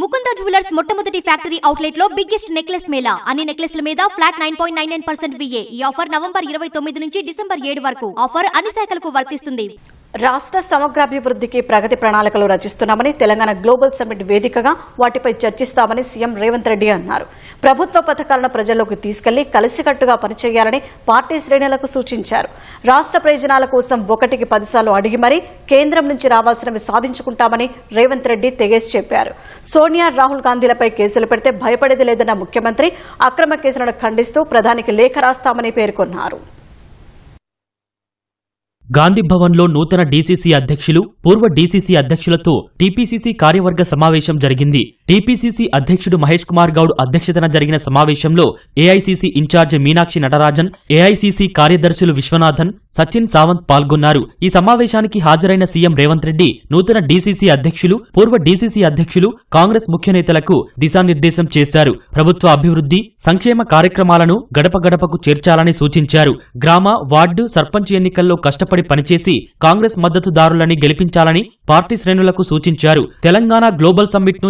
Mukunda jewellers మొట్టమొదటి factory అవుట్లెట్లో biggest necklace mela. అన్ని నెక్లెస్ల మీద flat nine point nine nine percent VA. ఈ ఆఫర్ నవంబర్ ఇరవై తొమ్మిది నుంచి డిసెంబర్ ఏడు వరకు. ఆఫర్ అన్ని శాఖలకు వర్తిస్తుంది. రాష్ట్ర సమగ్రాభివృద్ధికి ప్రగతి ప్రణాళికలు రచిస్తున్నామని తెలంగాణ గ్లోబల్ సమ్మిట్ వేదికగా వాటిపై చర్చిస్తామని సీఎం రేవంత్ రెడ్డి అన్నారు. ప్రభుత్వ పథకాలను ప్రజల్లోకి తీసుకెళ్ళి కలిసికట్టుగా పనిచేయాలని పార్టీ శ్రేణులకు సూచించారు. రాష్ట్ర ప్రయోజనాల కోసం ఒకటికి పదిసార్లు అడిగి మరీ కేంద్రం నుంచి రావాల్సినవి సాధించుకుంటామని రేవంత్ రెడ్డి తెగేసి చెప్పారు. సోనియా రాహుల్ గాంధీలపై కేసులు పెడితే భయపడేది లేదన్న ముఖ్యమంత్రి అక్రమ కేసులను ఖండిస్తూ ప్రధానికి లేఖ రాస్తామని పేర్కొన్నారు. గాంధీ భవన్లో నూతన డీసీసీ అధ్యక్షులు పూర్వ డీసీసీ అధ్యక్షులతో టీపీసీసీ కార్యవర్గ సమావేశం జరిగింది. టీపీసీసీ అధ్యక్షుడు మహేష్ కుమార్ గౌడ్ అధ్యక్షతన జరిగిన సమావేశంలో AICC incharge Meenakshi Natarajan AICC కార్యదర్శులు విశ్వనాథన్ సచిన్ సావంత్ పాల్గొన్నారు. ఈ సమావేశానికి హాజరైన సీఎం రేవంత్ రెడ్డి నూతన డీసీసీ అధ్యక్షులు పూర్వ డీసీసీ అధ్యక్షులు కాంగ్రెస్ ముఖ్య నేతలకు దిశానిర్దేశం చేశారు. ప్రభుత్వ అభివృద్ధి సంక్షేమ కార్యక్రమాలను గడప గడపకు చేర్చాలని సూచించారు. గ్రామ వార్డు సర్పంచ్ ఎన్నికల్లో కష్టపడి పనిచేసి కాంగ్రెస్ మద్దతుదారులని గెలిపించాలని పార్టీ శ్రేణులకు సూచించారు. తెలంగాణ గ్లోబల్ సమ్మిట్ను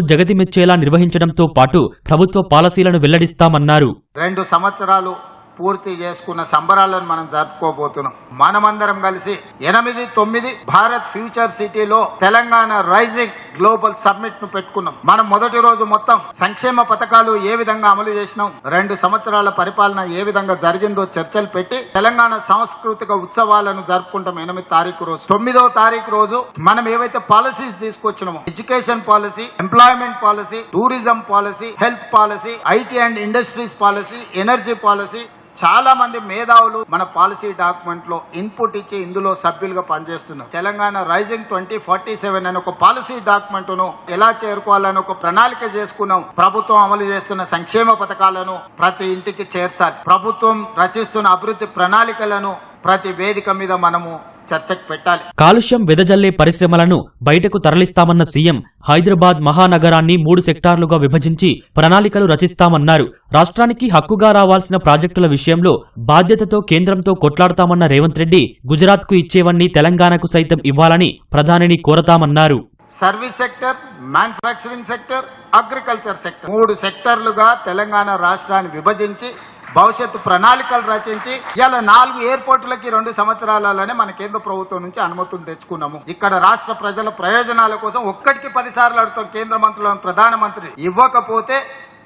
చేలా నిర్వహించడంతో పాటు ప్రభుత్వ పాలసీలను వెల్లడిస్తామన్నారు. రెండు సంవత్సరాలు పూర్తి చేసుకున్న సంబరాలను మనం జరుపుకోబోతున్నాం. మనమందరం కలిసి ఎనిమిది తొమ్మిది భారత్ ఫ్యూచర్ సిటీలో తెలంగాణ రైజింగ్ గ్లోబల్ సమ్మిట్ను పెట్టుకున్నాం. మనం మొదటి రోజు మొత్తం సంక్షేమ పథకాలు ఏ విధంగా అమలు చేసినాం రెండు సంవత్సరాల పరిపాలన ఏ విధంగా జరిగిందో చర్చలు పెట్టి తెలంగాణ సాంస్కృతిక ఉత్సవాలను జరుపుకుంటాం ఎనిమిది తారీఖు రోజు. తొమ్మిదో తారీఖు రోజు మనం ఏవైతే policies తీసుకొచ్చినామో education policy employment policy tourism policy health policy IT and industries policy energy policy చాలా మంది మేధావులు మన పాలసీ డాక్యుమెంట్లో ఇన్పుట్ ఇచ్చి ఇందులో సభ్యులుగా పనిచేస్తున్నారు. Telangana rising twenty forty seven అనే ఒక పాలసీ డాక్యుమెంట్ను ఎలా చేరుకోవాలని ఒక ప్రణాళిక చేసుకున్నాం. ప్రభుత్వం అమలు చేస్తున్న సంక్షేమ పథకాలను ప్రతి ఇంటికి చేర్చాలి. ప్రభుత్వం రచిస్తున్న అభివృద్ధి ప్రణాళికలను ప్రతి వేదిక మీద మనము చర్చకు పెట్టాలి. కాలుష్యం వెదజల్లే పరిశ్రమలను బయటకు తరలిస్తామన్న సీఎం హైదరాబాద్ మహానగరాన్ని మూడు సెక్టార్లుగా విభజించి ప్రణాళికలు రచిస్తామన్నారు. రాష్ట్రానికి హక్కుగా రావాల్సిన ప్రాజెక్టుల విషయంలో బాధ్యతతో కేంద్రంతో కొట్లాడతామన్న రేవంత్ రెడ్డి గుజరాత్కు ఇచ్చేవన్నీ తెలంగాణకు సైతం ఇవ్వాలని ప్రధానిని కోరతామన్నారు. Service sector manufacturing sector agriculture sector మూడు సెక్టర్లుగా తెలంగాణ రాష్ట్రాన్ని విభజించి భవిష్యత్తు ప్రణాళికలు రచించి ఇలా నాలుగు ఎయిర్పోర్టులకి రెండు సంవత్సరాలలోనే మన కేంద్ర ప్రభుత్వం నుంచి అనుమతులు తెచ్చుకున్నాము. ఇక్కడ రాష్ట్ర ప్రజల ప్రయోజనాల కోసం ఒక్కటికి పదిసార్లు అడుగుతాం కేంద్ర మంత్రులను ప్రధానమంత్రి. ఇవ్వకపోతే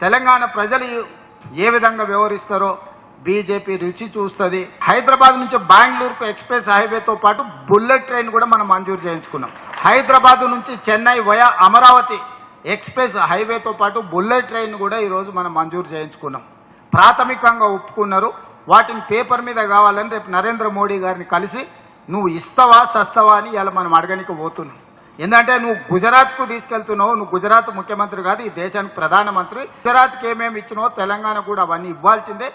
తెలంగాణ ప్రజలు ఏ విధంగా వ్యవహరిస్తారో బీజేపీ రుచి చూస్తుంది. హైదరాబాద్ నుంచి బెంగళూరుకు ఎక్స్ప్రెస్ హైవేతో పాటు బుల్లెట్ ట్రైన్ కూడా మనం మంజూరు చేయించుకున్నాం. హైదరాబాద్ నుంచి చెన్నై వయా అమరావతి ఎక్స్ప్రెస్ హైవేతో పాటు బుల్లెట్ ట్రైన్ కూడా ఈరోజు మనం మంజూరు చేయించుకున్నాం. ప్రాథమికంగా ఒప్పుకున్నారు. వాటిని పేపర్ మీద కావాలని రేపు నరేంద్ర మోడీ గారిని కలిసి నువ్వు ఇస్తావా సస్తావా అని ఇలా మనం అడగనికి పోతున్నాం. ఎందుకంటే నువ్వు గుజరాత్కు తీసుకెళ్తున్నావు. నువ్వు గుజరాత్ ముఖ్యమంత్రి కాదు ఈ దేశానికి ప్రధానమంత్రి. గుజరాత్కి ఏమేమి ఇచ్చినావో తెలంగాణ కూడా అవన్నీ ఇవ్వాల్సిందే.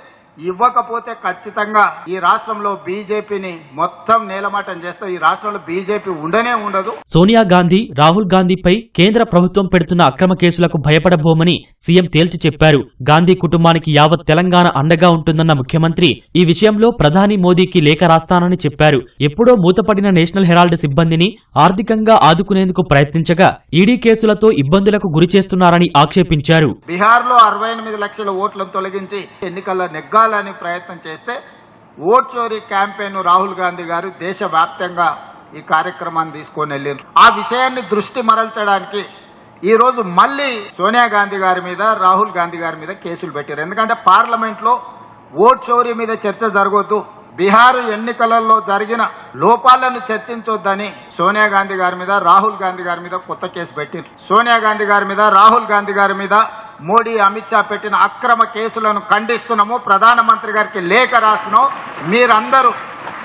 ఇవ్వకపోతే ఖచ్చితంగా ఈ రాష్ట్రంలో బీజేపీని మొత్తం నేలమాటం చేస్తే ఈ రాష్ట్రంలో బీజేపీ ఉండనే ఉండదు. సోనియా గాంధీ రాహుల్ గాంధీపై కేంద్ర ప్రభుత్వం పెడుతున్న అక్రమ కేసులకు భయపడబోమని సీఎం తేల్చి చెప్పారు. గాంధీ కుటుంబానికి యావత్ తెలంగాణ అండగా ఉంటుందన్న ముఖ్యమంత్రి ఈ విషయంలో ప్రధాని మోదీకి లేఖ రాస్తానని చెప్పారు. ఎప్పుడో మూతపడిన నేషనల్ హెరాల్డ్ సిబ్బందిని ఆర్థికంగా ఆదుకునేందుకు ప్రయత్నించగా ఈడీ కేసులతో ఇబ్బందులకు గురి చేస్తున్నారని ఆక్షేపించారు. బీహార్లో అరవై ఎనిమిది లక్షల ఓట్లను తొలగించి ఎన్నికల్లో నెగ్గాలని ప్రయత్నం చేస్తే ఓట్ చోరీ క్యాంపెయిన్ రాహుల్ గాంధీ గారు దేశవ్యాప్తంగా ఈ కార్యక్రమాన్ని తీసుకొని వెళ్ళారు ఆ విషయాన్ని దృష్టి మరల్చడానికి ఈ రోజు మళ్ళీ సోనియా గాంధీ గారి మీద రాహుల్ గాంధీ గారి మీద కేసులు పెట్టారు ఎందుకంటే పార్లమెంట్లో ఓట్ చోరీ మీద చర్చ జరగొద్దు. బీహార్ ఎన్నికలలో జరిగిన లోపాలను చర్చించొద్దని సోనియా గాంధీ గారి మీద రాహుల్ గాంధీ గారి మీద కొత్త కేసు పెట్టింది సోనియా గాంధీ గారి మీద రాహుల్ గాంధీ గారి మీద మోడీ అమిత్ షా పెట్టిన అక్రమ కేసులను ఖండిస్తున్నాము ప్రధానమంత్రి గారికి లేఖ రాస్తున్నాం మీరందరూ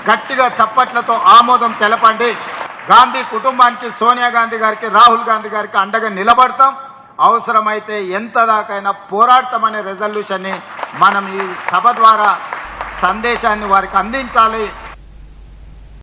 గట్టిగా చప్పట్లతో ఆమోదం తెలపండి. గాంధీ కుటుంబానికి సోనియా గాంధీ గారికి రాహుల్ గాంధీ గారికి అండగా నిలబడతాం. అవసరమైతే ఎంత దాకైనా పోరాడతామనే రెజల్యూషన్ని మనం ఈ సభ ద్వారా సందేశాన్ని వారికి అందించాలి.